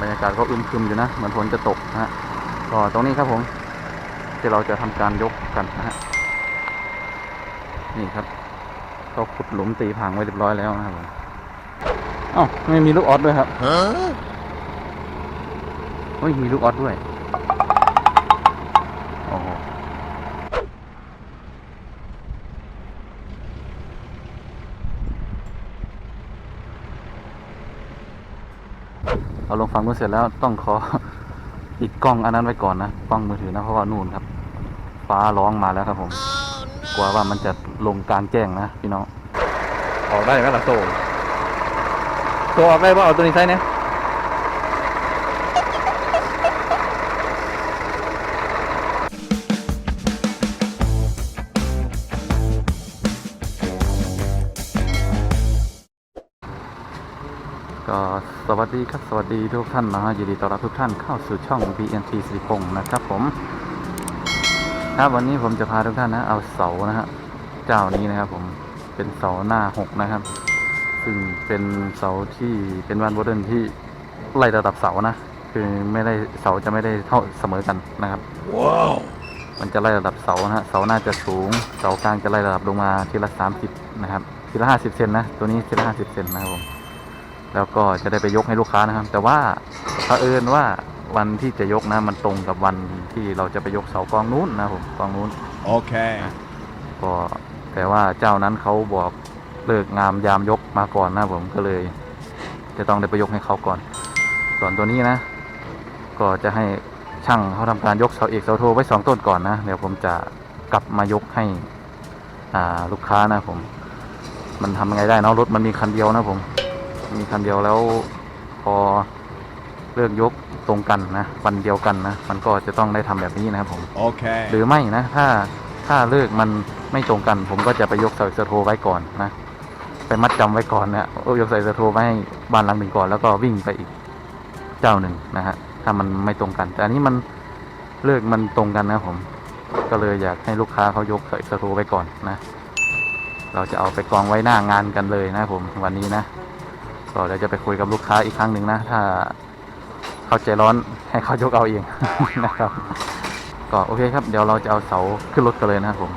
บรรยากาศก็อึมครึมอยู่นะ เหมือนฝนจะตกนะฮะก็ตรงนี้ครับผมที่เราจะทำการยกกันนะฮะนี่ครับก็ขุดหลุมตีผางไว้เรียบร้อยแล้วนะครับผมอ้าวไม่มีลูกออสด้วยครับเฮ้ยมีลูกออสด้วย โอ้โห เอาลงฟังนู้นเสร็จแล้วต้องขออีกกล้องอันนั้นไว้ก่อนนะกล้องมือถือนะเพราะว่านู่นครับ ฟ้าร้องมาแล้วครับผม กลัวว่ามันจะลงกลางแจ้งนะพี่น้องออกได้ไหมล่ะโซ่โซ่ออกได้ป่ะเอาตัวนี้ใช้เนี่ย สวัสดีครับสวัสดีทุกท่านนะฮะยินดีต้อนรับทุกท่านเข้าสู่ช่อง BNT สิริพงศ์นะครับผมครับวันนี้ผมจะพาทุกท่านนะ เอาเสานะฮะเจ้านี้นะครับ ผมเป็นเสาหน้าหกนะครับ ซึ่งเป็นเสาที่เป็นวันโบเดินที่ไล่ระดับเสานะ คือไม่ได้เสาจะไม่ได้เท่าเสมอกันนะครับว้าวมันจะไล่ระดับเสานะฮะเสาหน้าจะสูง เสากลางจะไล่ระดับลงมาทีละสามสิบนะครับทีละห้าสิบเซนนะตัวนี้ทีละห้าสิบเซนนะครับผม แล้วก็จะได้ไปยกให้ลูกค้านะครับ แต่ว่าเผอิญว่าวันที่จะยกนะมันตรงกับวันที่เราจะไปยกเสากองนู้นนะครับผมกองนู้น Okay. ก็แต่ว่าเจ้านั้นเขาบอกเลิกงามยามยกมาก่อนนะผมก็เลย จะต้องได้ไปยกให้เขาก่อน ส่วนตัวนี้นะ ก็จะให้ช่างเขาทำการยกเสาเอกเสาโทไว้สองต้นก่อนนะเดี๋ยวผมจะกลับมายกให้อ่าลูกค้านะผม มันทำยังไงได้เนาะรถมันมีคันเดียวนะผม มีคันเดียวแล้วพอเลิกยกตรงกันนะวันเดียวกันนะมันก็จะต้องได้ทำแบบนี้นะครับผม Okay. หรือไม่นะถ้าถ้าเลิกมันไม่ตรงกัน ผมก็จะไปยกใส่สโทรไว้ก่อนนะไปมัดจำไว้ก่อนนะเอายกใส่สโทรไว้ให้บ้านหลังหนึ่งก่อนแล้วก็วิ่งไปอีกเจ้าหนึ่งนะฮะถ้ามันไม่ตรงกัน แต่อันนี้มันเลิกมันตรงกันนะผมก็เลยอยากให้ลูกค้าเขายกใส่สโทรไว้ก่อนนะ เราจะเอาไปกองไว้หน้างานกันเลยนะผมวันนี้นะ ก็เดี๋ยวจะไปคุยกับลูกค้าอีกครั้งหนึ่งนะ ถ้าเขาใจร้อนให้เขายกเอาเองนะครับ ก็โอเคครับ เดี๋ยวเราจะเอาเสาขึ้นรถกันเลยนะครับผม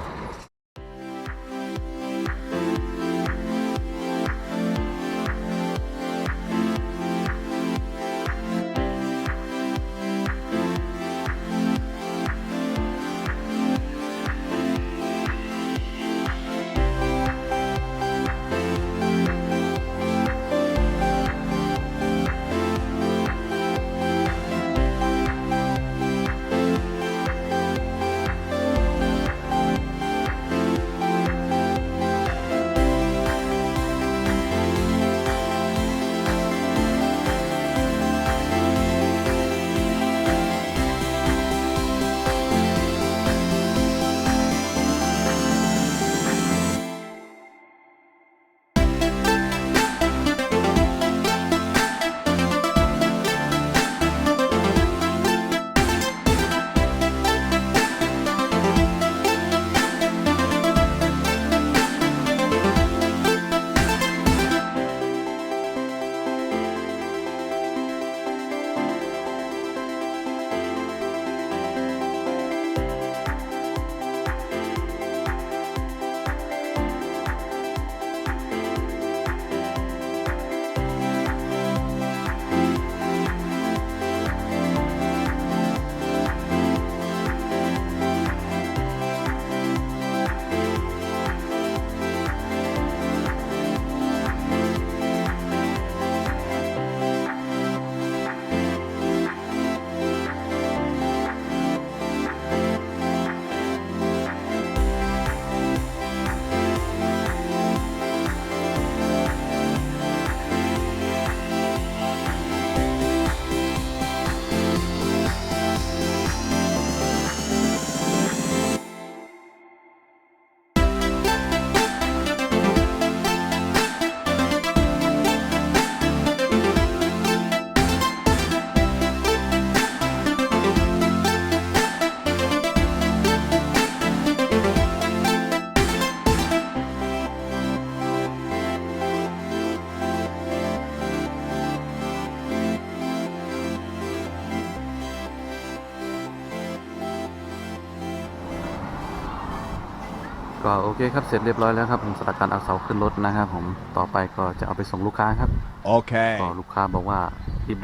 ก็โอเคครับเสร็จเรียบร้อยแล้วครับผมสถานการณ์เอาเสาขึ้นรถนะครับ ผมต่อไปก็จะเอาไปส่งลูกค้าครับ Okay. ก็ลูกค้าบอกว่า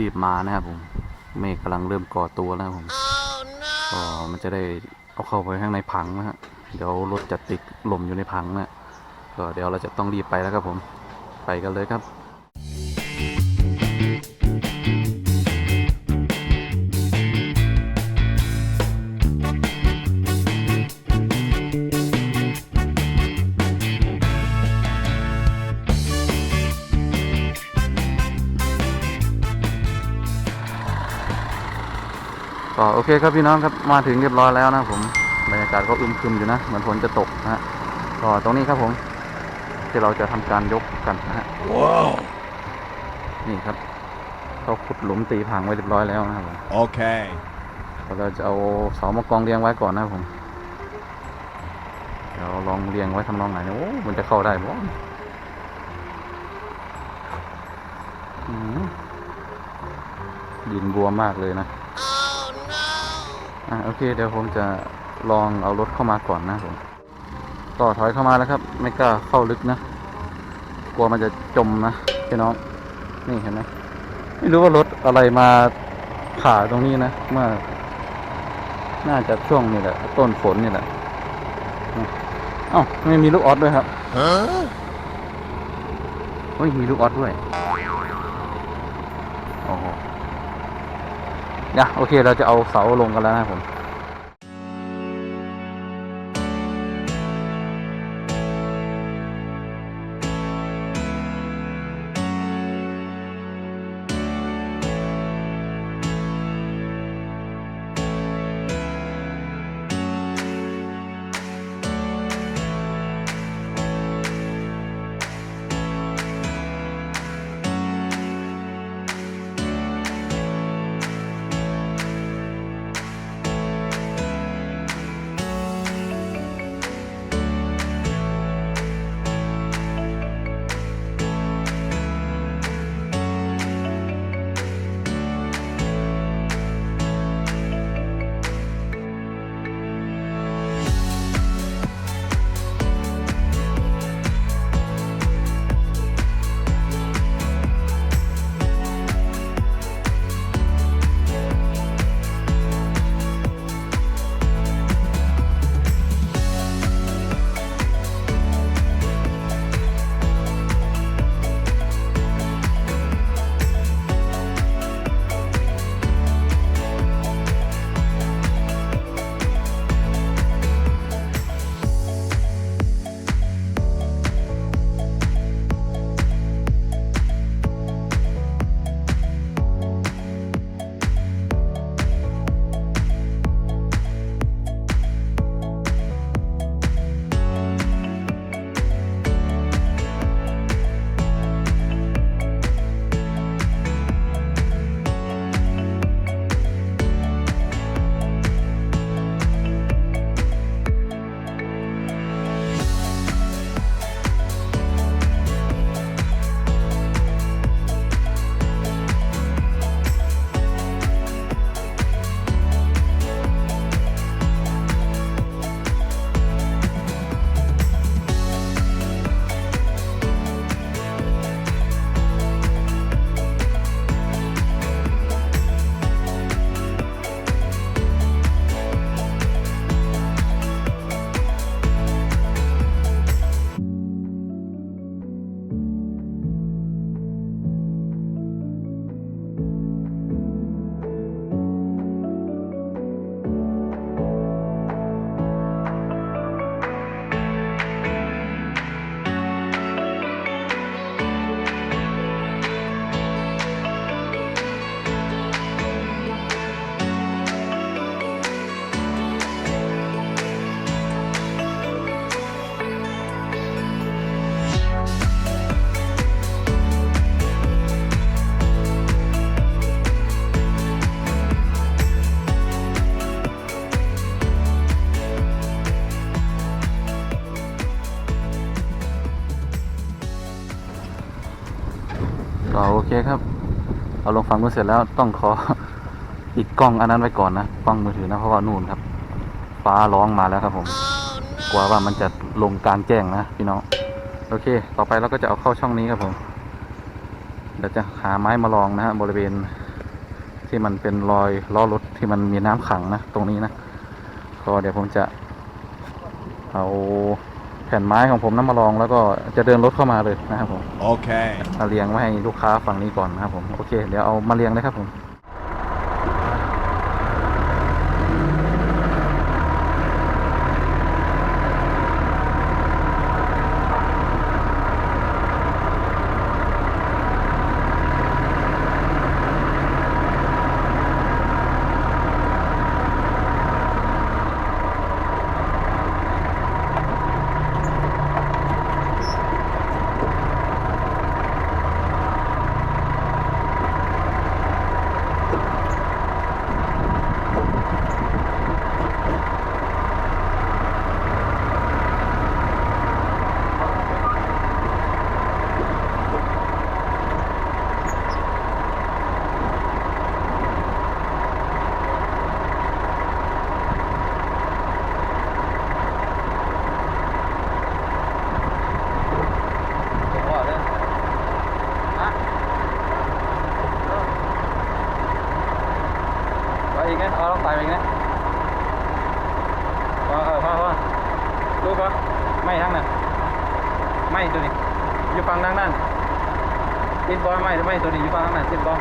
รีบๆมานะครับผมเมฆกำลังเริ่มก่อตัวแล้วครับผมก็มันจะได้เอาเข้าไปข้างในผังนะฮะเดี๋ยวรถจะติดลมอยู่ในผังนะก็เดี๋ยวเราจะต้องรีบไปแล้วครับผมไปกันเลยครับ ก็โอเคครับพี่น้องครับมาถึงเรียบร้อยแล้วนะผมบรรยากาศก็อึมครึมอยู่นะเหมือนฝนจะตกนะฮะก็ตรงนี้ครับผม ที่เราจะทำการยกกันนะฮะ Whoa. นี่ครับเขาขุดหลุมตีผังไว้เรียบร้อยแล้วนะครับผม Okay. เราจะเอาเสามากองเรียงไว้ก่อนนะครับผมเดี๋ยวลองเรียงไว้ทำนองไหนนะโอ้มันจะเข้าได้บ่อืมดินบัวมากเลยนะ อะโอเค เดี๋ยวผมจะลองเอารถเข้ามาก่อนนะผมต่อถอยเข้ามาแล้วครับ ไม่กล้าเข้าลึกนะ กลัวมันจะจมนะพี่น้อง นี่เห็นไหมไม่รู้ว่ารถอะไรมาผ่าตรงนี้นะเมื่อน่าจะช่วงนี่แหละ ต้นฝนนี่แหละอืมเอ้าไม่มีลูกออสด้วยครับ Huh? เฮ้ยมีลูกออสด้วยโอ้โห นะโอเคเราจะเอาเสาลงกันแล้วนะครับผม เอาลงฟังมือเสร็จแล้วต้องขออีกกล้องอันนั้นไว้ก่อนนะกล้องมือถือนะเพราะว่านู่นครับ ฟ้าร้องมาแล้วครับผม กลัวว่ามันจะลงกลางแจ้งนะพี่น้องโอเค ต่อไปเราก็จะเอาเข้าช่องนี้ครับผมเดี๋ยวจะหาไม้มาลองนะฮะบริเวณที่มันเป็นรอยล้อรถที่มันมีน้ำขังนะตรงนี้นะก็เดี๋ยวผมจะเอา แผ่นไม้ของผมนั้นมาลองแล้วก็จะเดินรถเข้ามาเลยนะครับผม Okay. มาเรียงไว้ให้ลูกค้าฝั่งนี้ก่อนนะครับผมโอเค เดี๋ยวเอามาเรียงเลยครับผม ไปอีกไงเอาต้องไต่ไปอีกไงพอเออพอพอ ไม่ทั้งนั้นไม่ตัวนี้อยู่ฝั่งทางนั้นติดบอลไม่ไม่ตัวนี้อยู่ฝั่งทานนั้นติดบอล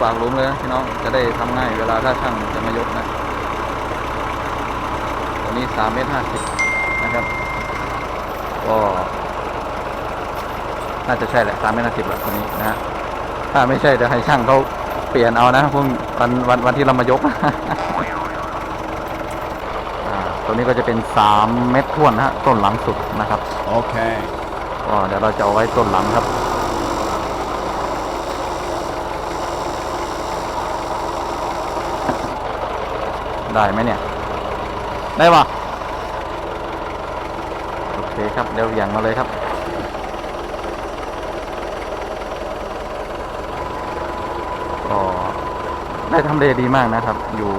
ปากหลุมเลยนะพี่น้องจะได้ทำง่ายเวลาถ้าช่างจะมายกนะตัวนี้สามเมตรห้าสิบนะครับ ก็น่าจะใช่แหละสามเมตรห้าสิบแหละตัวนี้นะฮะถ้าไม่ใช่เดี๋ยวให้ช่างเขาเปลี่ยนเอานะพวกวันวันวันที่เรามายกอ่าตัวนี้ก็จะเป็นสามเมตรท่วนนะฮะต้นหลังสุดนะครับ Okay. ก็เดี๋ยวเราจะเอาไว้ต้นหลังครับ ได้ไหมเนี่ย ได้ปะโอเคครับ เดี๋ยวอย่างมาเลยครับ ก็ได้ทำเลดีมากนะครับ อยู่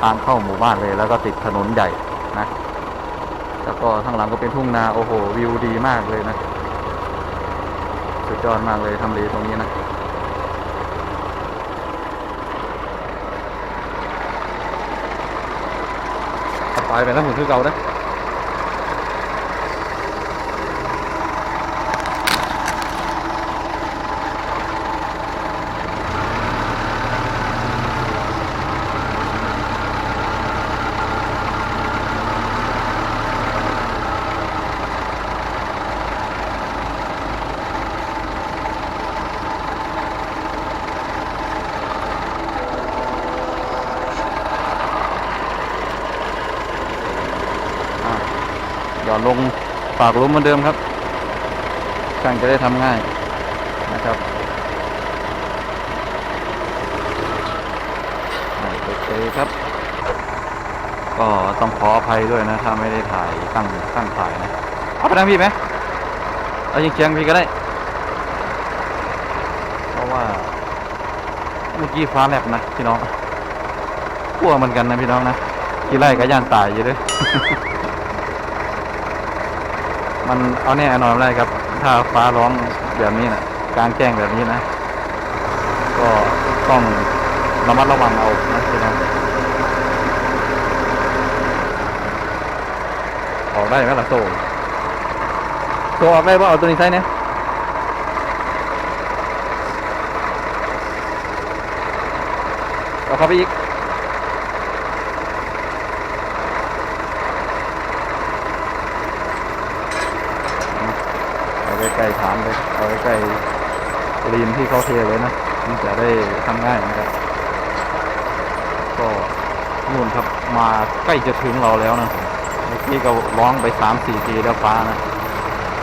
ทางเข้าหมู่บ้านเลยแล้วก็ติดถนนใหญ่นะ แล้วก็ข้างหลังก็เป็นทุ่งนา โอ้โห วิวดีมากเลยนะ สุดยอดมากเลยทำเลตรงนี้นะ ไปไปแล้วผมคือเก่านะ หย่อนลงปากลุมเหมือนเดิมครับช่างจะได้ทำง่ายนะครับโอเคครับ ก็ต้องขออภัยด้วยนะ ถ้าไม่ได้ถ่ายตั้งตั้งถ่ายนะเอาไปทางพี่ไหมเอายิงเคียงพี่ก็ได้ เพราะว่าเมื่อกี้ฟ้าแลบนะพี่น้องกลัวเหมือนกันนะพี่น้องนะกี่ไร่ก็ย่านตายอยู่ด้วย มันเอาแน่นอนไม่ได้ครับ ถ้าฟ้าร้องแบบนี้นะกลางแจ้งแบบนี้นะ ก็ต้องระมัดระวังเอานะพี่น้องออกได้ไหมล่ะโซ่โซ่ออกได้ป่ะเอาตัวนี้ใช้เนี่ยเอาเข้าไปอีก ใกล้ๆฐานเลยเอาใกล้ๆรีมที่เขาเทเลยนะมันจะได้ทำง่ายนะครับ ก็นู่นครับมาใกล้จะถึงเราแล้วนะเมื่อกี้ก็ร้องไปสามสี่ทีแล้วฟ้านะ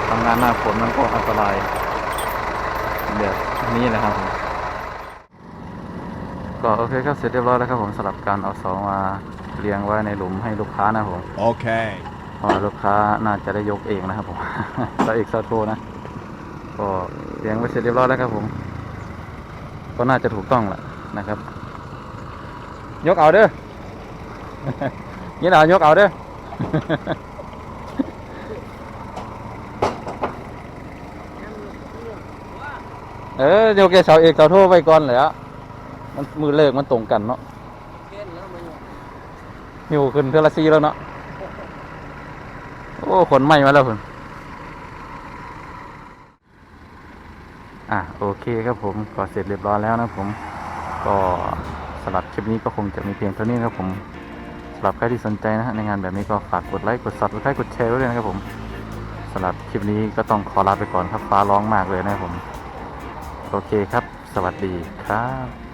ทำงานหน้าฝนมันก็อันตรายแบบนี้นะครับ ก็โอเคครับเสร็จเรียบร้อยแล้วครับผมสำหรับการเอาเสามาเรียงไว้ในหลุมให้ลูกค้านะผม Okay. เพราะว่าลูกค้าน่าจะได้ยกเองนะครับผมเสาเอกเสาโทนะก็เรียงไว้เสร็จเรียบร้อยแล้วครับผม ก็น่าจะถูกต้องแหละนะครับ ยกเอาเด้อยินเอายกเอาเด้อเออโยกแกเสาเอกเสาโทไว้ก่อนเลยอะมันมือเลิกมันตรงกันเนาะหิวขึ้นเทอละซีแล้วเนาะ โอ้ขนไหมมาแล้วคุณอะโอเคครับผมก็เสร็จเรียบร้อยแล้วนะผม ก็สำหรับคลิปนี้ก็คงจะมีเพียงเท่านี้นะครับผมสำหรับใครที่สนใจนะฮะในงานแบบนี้ก็ฝากกดไลค์กดซับสไครต์กดแชร์ไว้ด้วยนะครับผมสำหรับคลิปนี้ก็ต้องขอลาไปก่อนครับฟ้าร้องมากเลยนะครับผม โอเคครับ สวัสดีครับ